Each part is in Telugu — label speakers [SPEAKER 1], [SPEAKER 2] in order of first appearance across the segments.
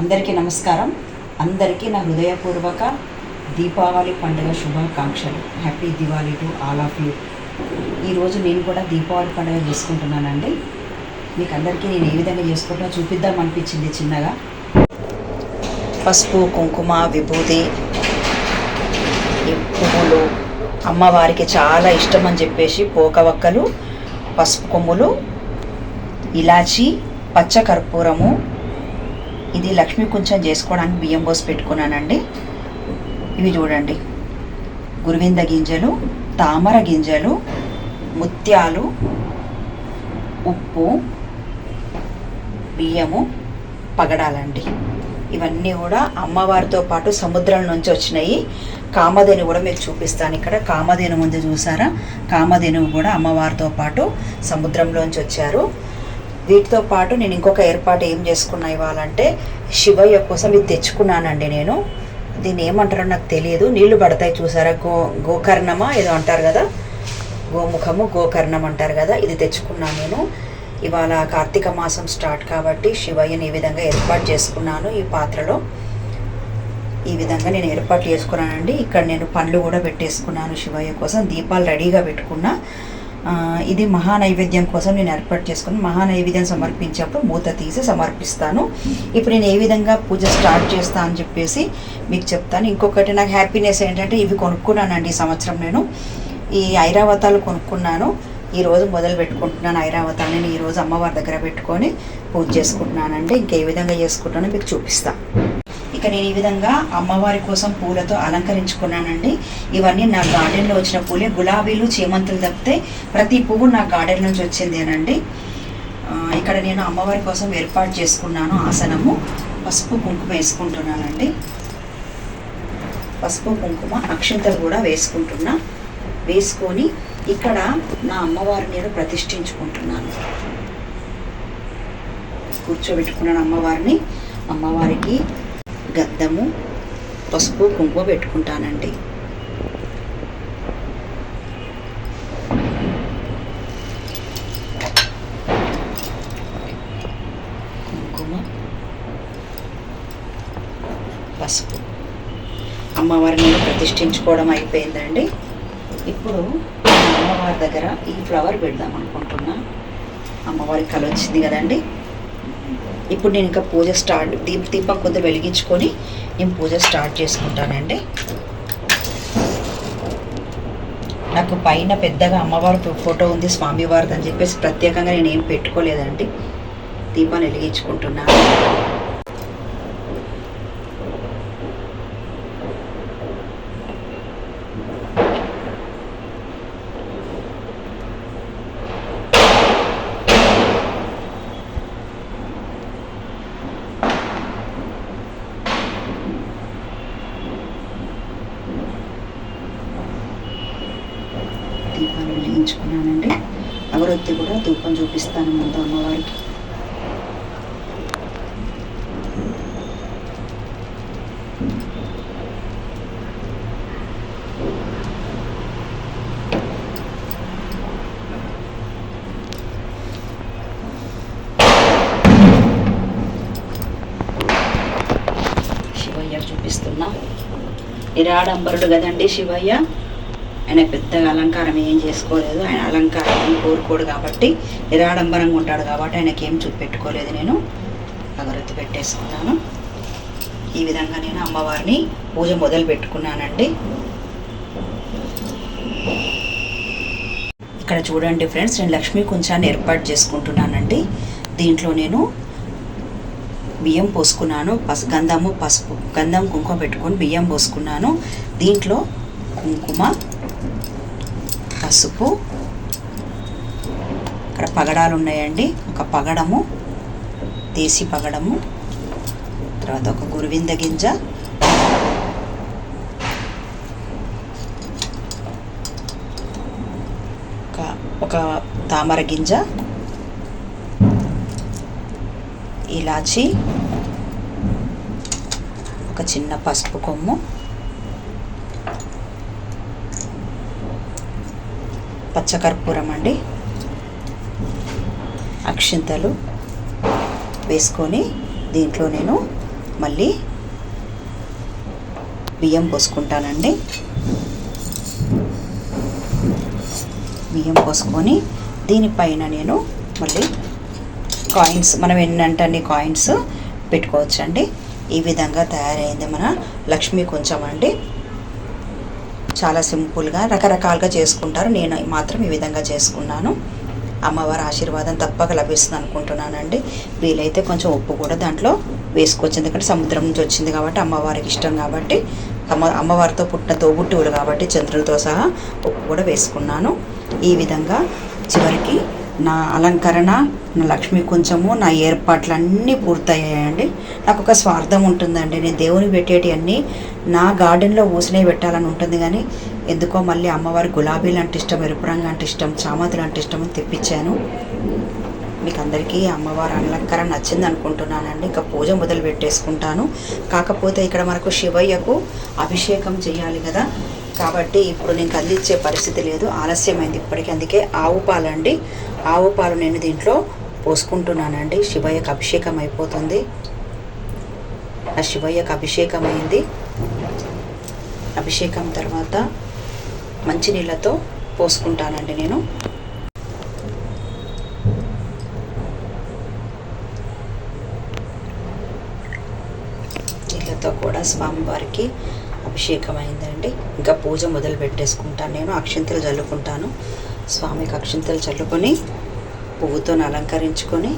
[SPEAKER 1] అందరికీ నమస్కారం. అందరికీ నా హృదయపూర్వక దీపావళి పండుగ శుభాకాంక్షలు. Happy Diwali to all of you. ఈరోజు నేను కూడా దీపావళి పండుగ చేసుకుంటున్నానండి. మీకు అందరికీ నేను ఏ విధంగా చేసుకుంటున్నా చూపిద్దాం అనిపించింది చిన్నగా. పసుపు కుంకుమ విభూతి పువ్వులు అమ్మవారికి చాలా ఇష్టం అని చెప్పేసి పోకవక్కలు పసుపు కొమ్ములు ఇలాచి పచ్చ కర్పూరము ఇది లక్ష్మీ కొంచెం చేసుకోవడానికి బియ్యం పోసి పెట్టుకున్నానండి. ఇవి చూడండి. గురువింద గింజలు తామర గింజలు ముత్యాలు ఉప్పు బియ్యము పగడాలండి. ఇవన్నీ కూడా అమ్మవారితో పాటు సముద్రం నుంచి వచ్చినాయి. కామధేను కూడా మీకు చూపిస్తాను ఇక్కడ. కామధేను ముందు చూసారా? కామధేను కూడా అమ్మవారితో పాటు సముద్రంలోంచి వచ్చారు. వీటితో పాటు నేను ఇంకొక ఏర్పాటు ఏం చేసుకున్నా ఇవ్వాలంటే శివయ్య కోసం ఇది తెచ్చుకున్నానండి నేను. దీన్ని ఏమంటారో నాకు తెలియదు. నీళ్ళు పడతాయి చూసారా? గో గోకర్ణమా ఏదో అంటారు కదా? గోముఖము గోకర్ణం అంటారు కదా? ఇది తెచ్చుకున్నాను నేను. ఇవాళ కార్తీక మాసం స్టార్ట్ కాబట్టి శివయ్యని ఈ విధంగా ఏర్పాటు చేసుకున్నాను ఈ పాత్రలో. ఈ విధంగా నేను ఏర్పాటు చేసుకున్నానండి. ఇక్కడ నేను పండ్లు కూడా పెట్టేసుకున్నాను శివయ్య కోసం. దీపాలు రెడీగా పెట్టుకున్నా. ఇది మహా నైవేద్యం కోసం నేను ఏర్పాటు చేసుకుని మహా నైవేద్యం సమర్పించేప్పుడు మూత తీసి సమర్పిస్తాను. ఇప్పుడు నేను ఏ విధంగా పూజ స్టార్ట్ చేస్తా అని చెప్పేసి మీకు చెప్తాను. ఇంకొకటి నాకు హ్యాపీనెస్ ఏంటంటే ఇవి కొనుక్కున్నానండి ఈ సంవత్సరం నేను. ఈ ఐరావతాలు కొనుక్కున్నాను. ఈ రోజు మొదలు పెట్టుకుంటున్నాను ఐరావతాన్ని నేను ఈరోజు అమ్మవారి దగ్గర పెట్టుకొని పూజ చేసుకుంటున్నానండి. ఇంకే విధంగా చేసుకుంటానో మీకు చూపిస్తాను ఇక నేను ఈ విధంగా అమ్మవారి కోసం పూలతో అలంకరించుకున్నానండి. ఇవన్నీ నా గార్డెన్లో వచ్చిన పూలే. గులాబీలు చేమంతులు తప్పితే ప్రతి పువ్వు నా గార్డెన్ నుంచి వచ్చిందేనండి. ఇక్కడ నేను అమ్మవారి కోసం ఏర్పాటు చేసుకున్నాను ఆసనము. పసుపు కుంకుమ వేసుకుంటున్నానండి. పసుపు కుంకుమ అక్షంతలు కూడా వేసుకుంటున్నా. వేసుకొని ఇక్కడ నా అమ్మవారిని నేను ప్రతిష్ఠించుకుంటున్నాను. కూర్చోబెట్టుకున్నాను అమ్మవారిని. అమ్మవారికి గద్దము పసుపు కుంకుమ పెట్టుకుంటానండి. కుంకుమ పసుపు. అమ్మవారిని ప్రతిష్ఠించుకోవడం అయిపోయిందండి. ఇప్పుడు అమ్మవారి దగ్గర ఈ ఫ్లవర్ పెడదాం అనుకుంటున్నా. అమ్మవారి కలొచ్చింది కదండి. ఇప్పుడు నేను ఇంకా పూజ స్టార్ట్ దీప దీపం కొద్దిగా వెలిగించుకొని నేను పూజ స్టార్ట్ చేసుకుంటానండి. నాకు పైన పెద్దగా అమ్మవారి ఫోటో ఉంది స్వామివారిది అని చెప్పేసి ప్రత్యేకంగా నేను ఏం పెట్టుకోలేదండి. దీపాన్ని వెలిగించుకుంటున్నాను. దీపాన్ని వెలిగించుకున్నానండి. అగరొత్తి కూడా ధూపం చూపిస్తాను ముందు అమ్మవారికి. శివయ్య చూపిస్తున్నా. నిరాడంబరుడు కదండి శివయ్య? ఆయన పెద్దగా అలంకారం ఏం చేసుకోలేదు. ఆయన అలంకారం కోరుకోడు కాబట్టి నిరాడంబరంగా ఉంటాడు కాబట్టి ఆయనకి ఏం చూపెట్టుకోలేదు. నేను అగరత్తి పెట్టేసుకున్నాను. ఈ విధంగా నేను అమ్మవారిని పూజ మొదలు పెట్టుకున్నానండి. ఇక్కడ చూడండి ఫ్రెండ్స్ నేను లక్ష్మీ కుంచాన్ని ఏర్పాటు చేసుకుంటున్నానండి. దీంట్లో నేను బియ్యం పోసుకున్నాను పసు గంధము పసుపు గంధం కుంకుమ పెట్టుకొని బియ్యం పోసుకున్నాను. దీంట్లో కుంకుమ పసుపు. ఇక్కడ పగడాలు ఉన్నాయండి ఒక పగడము దేశీ పగడము తర్వాత ఒక గురువింద గింజ. ఒక ఒక తామర గింజ. ఇలాచి. ఒక చిన్న పసుపు కొమ్ము. పచ్చకర్పూరం అండి. అక్షింతలు వేసుకొని దీంట్లో నేను మళ్ళీ బియ్యం పోసుకుంటానండి. బియ్యం పోసుకొని దీనిపైన నేను మళ్ళీ కాయిన్స్ మనం ఎన్నంటే కాయిన్స్ పెట్టుకోవచ్చండి. ఈ విధంగా తయారైంది మన లక్ష్మీ కొంచెం అండి. చాలా సింపుల్గా రకరకాలుగా చేసుకుంటారు. నేను మాత్రం ఈ విధంగా చేసుకున్నాను. అమ్మవారి ఆశీర్వాదం తప్పక లభిస్తుంది అనుకుంటున్నానండి. వీలైతే కొంచెం ఉప్పు కూడా దాంట్లో వేసుకోవచ్చు ఎందుకంటే సముద్రం నుంచి వచ్చింది కాబట్టి అమ్మవారికి ఇష్టం కాబట్టి అమ్మ అమ్మవారితో పుట్టిన తోబుట్టువులు కాబట్టి చంద్రులతో సహా ఉప్పు కూడా వేసుకున్నాను. ఈ విధంగా చివరికి నా అలంకరణ నా లక్ష్మి కొంచెము నా ఏర్పాట్లన్నీ పూర్తయ్యాయండి. నాకు ఒక స్వార్థం ఉంటుందండి. నేను దేవుని పెట్టేటి అన్నీ నా గార్డెన్లో ఊసినే పెట్టాలని ఉంటుంది కానీ ఎందుకో మళ్ళీ అమ్మవారి గులాబీలు అంటే ఇష్టం ఎరుపు రంగు అంటే ఇష్టం చామంతులు అంటే ఇష్టం అని తెప్పించాను. మీకు అందరికీ అమ్మవారి అలంకారం నచ్చింది అనుకుంటున్నానండి ఇంకా పూజ మొదలు పెట్టేసుకుంటాను. కాకపోతే ఇక్కడ మనకు శివయ్యకు అభిషేకం చేయాలి కదా. కాబట్టి ఇప్పుడు నేను కదిలిచ్చే పరిస్థితి లేదు. ఆలస్యమైంది ఇప్పటికీ. అందుకే ఆవు పాలండి. ఆవు పాలు నేను దీంట్లో పోసుకుంటున్నానండి. శివయ్యకు అభిషేకం అయిపోతుంది. ఆ శివయ్యకు అభిషేకం అయింది. అభిషేకం తర్వాత మంచినీళ్ళతో పోసుకుంటానండి నేను. నీళ్ళతో కూడా స్వామివారికి అభిషేకం అయిందండి. ఇంకా పూజ మొదలు పెట్టేసుకుంటాను నేను. అక్షింతలు చల్లుకుంటాను. స్వామికి అక్షింతలు చల్లుకొని పువ్వుతో అలంకరించుకొని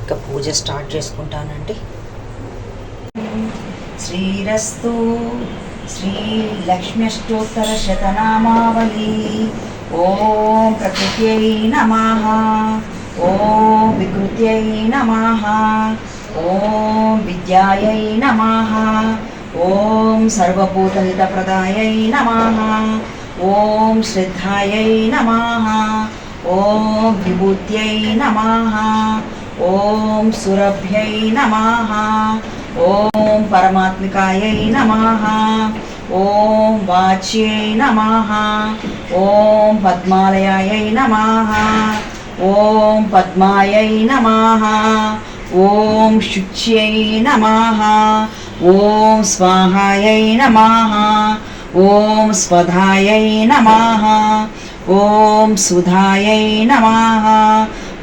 [SPEAKER 1] ఇంకా పూజ స్టార్ట్ చేసుకుంటానండి. శ్రీరస్తు శ్రీ లక్ష్మ్యష్టోత్తర శతనామావళి. ఓం ప్రకృత్యై నమః. ఓం వికృత్యై నమః. ఓం విద్యాయై నమః. ఓం సర్వభూతహితప్రదాయై నమః. ఓం శ్రద్ధాయై నమః. ఓం విభూత్యై నమః ఓం సురభ్యై నమః ఓం పరమాత్మికాయై నమః ఓం వాచ్యై నమః ఓం పద్మాలయాయై నమః ఓం పద్మాయై నమః ఓం శుచ్యై నమః ఓం స్వాహాయై నమః ఓం స్వధాయై నమః ఓం సుధాయై నమః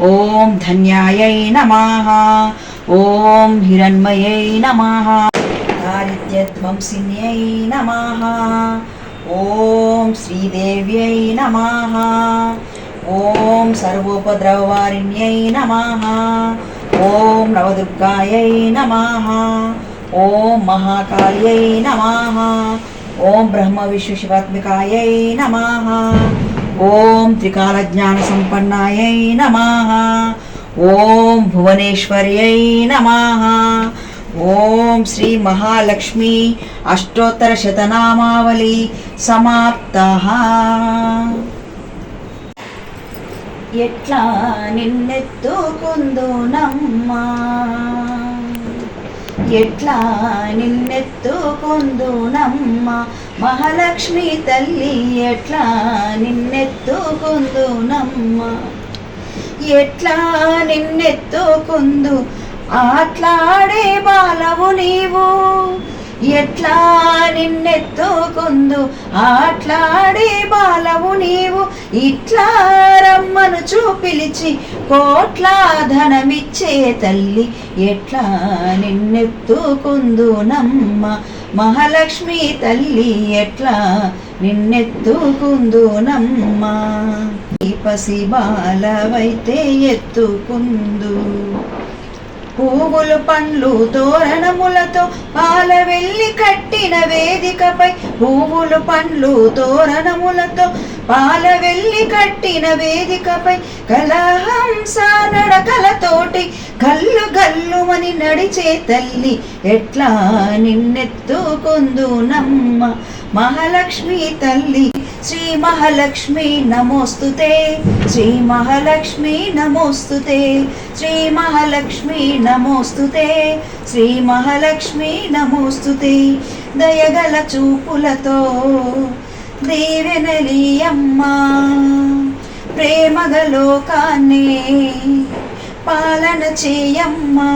[SPEAKER 1] ఓం ధన్యాయై నమః ఓం హిరణ్మయై నమః దారిద్ర్యధ్వంసిన్యై నమః ఓం శ్రీదేవ్యై నమః ఓం సర్వోపద్రవవారిణ్యై నమః ఓం నవదుర్గాయై నమః ఓం మహాకాళ్యై నమః ఓం బ్రహ్మ విష్ణు శివాత్మికాయై నమః ఓం త్రికాలజ్ఞాన సంపన్నాయై నమః. ఓం భువనేశ్వర్యై నమః. ఓం శ్రీ మహాలక్ష్మి అష్టోత్తర శతనామావళి సమాప్త. ఎట్లా నిన్నెత్తుకుందునమ్మా? ఎట్లా నిన్నెత్తుకుందునమ్మా? మహాలక్ష్మి తల్లి ఎట్లా నిన్నెత్తుకుందునమ్మా? ఎట్లా నిన్నెత్తుకుందు? ఆట్లాడే బాలవు నీవు. ఎట్లా నిన్నెత్తుకుందు? ఆట్లాడే బాలవు నీవు. ఇట్లా రమ్మను చూపిలిచి కోట్లా ధనమిచ్చే తల్లి. ఎట్లా నిన్నెత్తుకుందు నమ్మ? మహాలక్ష్మి తల్లి ఎట్లా నిన్నెత్తుకుందు నమ్మ? ఈ పసి బాలవైతే ఎత్తుకుందు. పువ్వులు పండ్లు తోరణములతో పాల వెళ్ళి కట్టిన వేదికపై పువ్వులు పండ్లు తోరణములతో పాల వెళ్ళి కట్టిన వేదికపై కలహంస నడకలతోటి గల్లు గల్లుమని నడిచే తల్లి ఎట్లా నిన్నెత్తుకుందునమ్మ మహాలక్ష్మి తల్లి శ్రీ మహాలక్ష్మి నమోస్తుతే శ్రీ మహాలక్ష్మి నమోస్తుతే శ్రీ మహాలక్ష్మి నమోస్తుతే శ్రీ మహాలక్ష్మి నమోస్తుతే. దయగల చూపులతో దేవెనలియమ్మా ప్రేమగలోకాన్నే పాలన చేయమ్మా.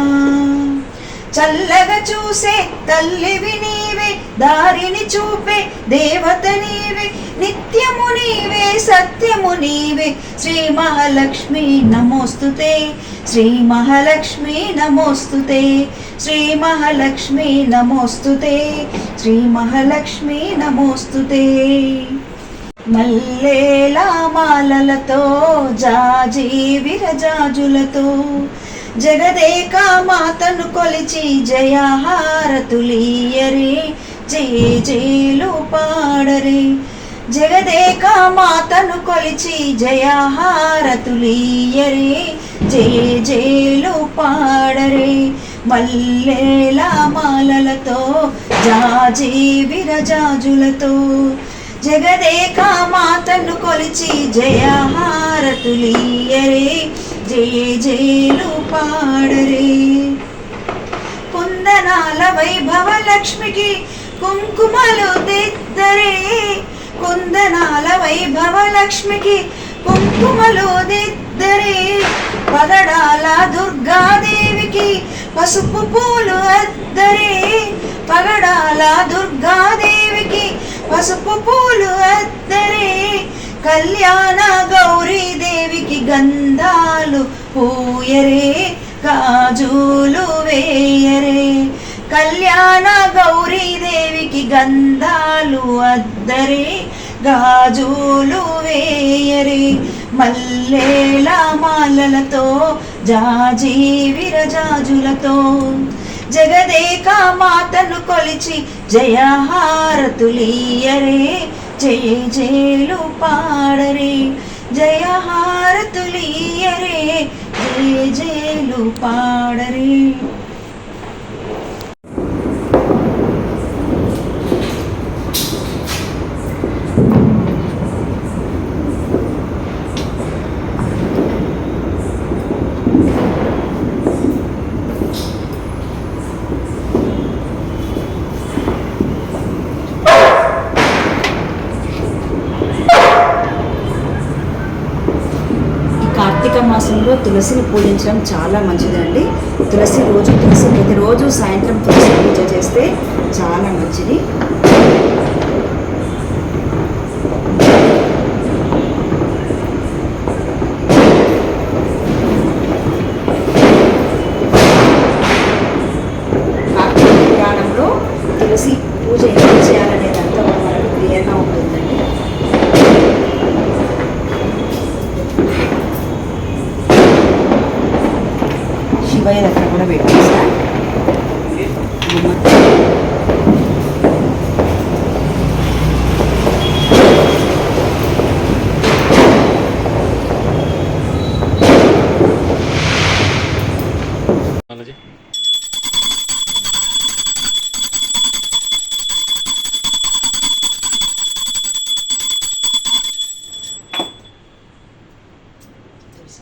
[SPEAKER 1] చల్లగా చూసే తల్లివి నీవే దారిని చూపే దేవత నీవే నిత్యము నీవే సత్యము నీవే. శ్రీ మహాలక్ష్మి నమోస్తుతే శ్రీ మహాలక్ష్మి నమోస్తుతే శ్రీ మహాలక్ష్మి నమోస్తుతే శ్రీ మహాలక్ష్మి నమోస్తుతే. మల్లేలా మాలలతో జాజీ విరజాజులతో జగదేక మాతను కొలిచి జయహారతులీయరే జయ జయలు పాడరే. జగదేక మాతను కొలిచి జయహారతులీయరే జయ జేలు పాడరే. మల్లేల మాలలతో జాజీ విరజాజులతో జగదేక మాతను కొలిచి జయహారతులీయరే జయ జయలు పాడరే. కుందనాల వైభవ లక్ష్మికి కుంకుమలు దిద్దరే కుందనాల వైభవ లక్ష్మికి కుంకుమలు దిద్దరే పదడాల దుర్గాదేవికి పసుపు పూలు అద్దరే. పగడాల దుర్గాదేవికి పసుపు పూలు అద్దరే. కళ్యాణ గౌరీ దేవికి గంధాలు పూయరే గాజులు వేయరే. కళ్యాణ గౌరీదేవికి గంధాలు అద్దరే గాజులు వేయరే. మల్లేల మాలలతో జాజీ విరజాజులతో జగదేక మాతను కొలిచి జయహారతులీయరే. జయ జయలు పాడరే జయ జయహారతులీయరే జయ జయలు పాడరే ఈ కార్తీక మాసంలో తులసిని పూజించడం చాలా మంచిదండి. తులసి రోజు తులసి ప్రతిరోజు సాయంత్రం తులసి పూజ చేస్తే చాలా మంచిది కార్తీక పురాణంలో తులసి పూజ ఎలా చేయాలనేదంతా మనకు క్లియర్గా ఉంటుందండి శివయ్య దగ్గర కూడా పెట్టేసా
[SPEAKER 2] బాలాజీ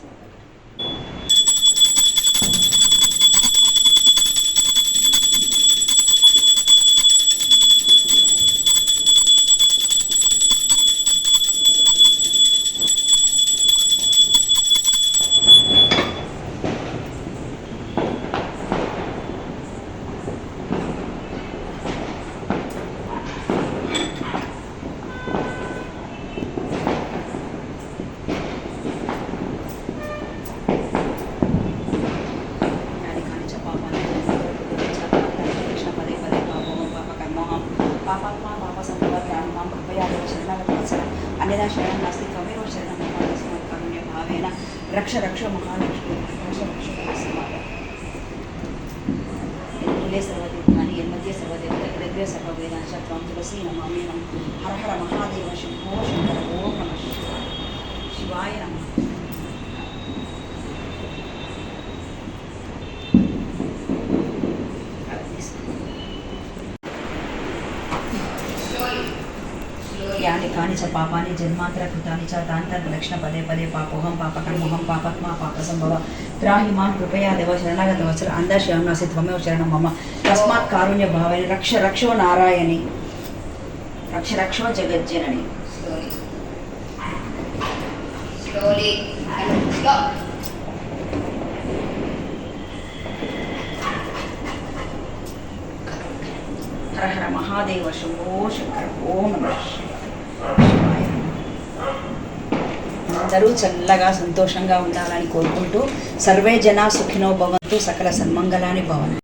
[SPEAKER 2] అన్యదా రక్ష రక్ష మహాలక్ష్మి पापा जन्मांतरकृता चातांतरलक्षण पदे पदे पापोहम पापकर्मोहम पापत्मा पाप संभव त्राहिमा कृपया देव शरणागत वचर अंधा शवनासी ध्वमे शरण मम। तस्मा कारुण्य भाव रक्ष रक्षो
[SPEAKER 3] नारायणी। रक्ष रक्षो
[SPEAKER 2] जगज्जननी। हर हर महादेव शुभ शंकर ओम नमः। అందరూ చల్లగా సంతోషంగా ఉండాలని కోరుకుంటూ సర్వే జన సుఖినో భవంతు సకల సన్మంగళాని భవన్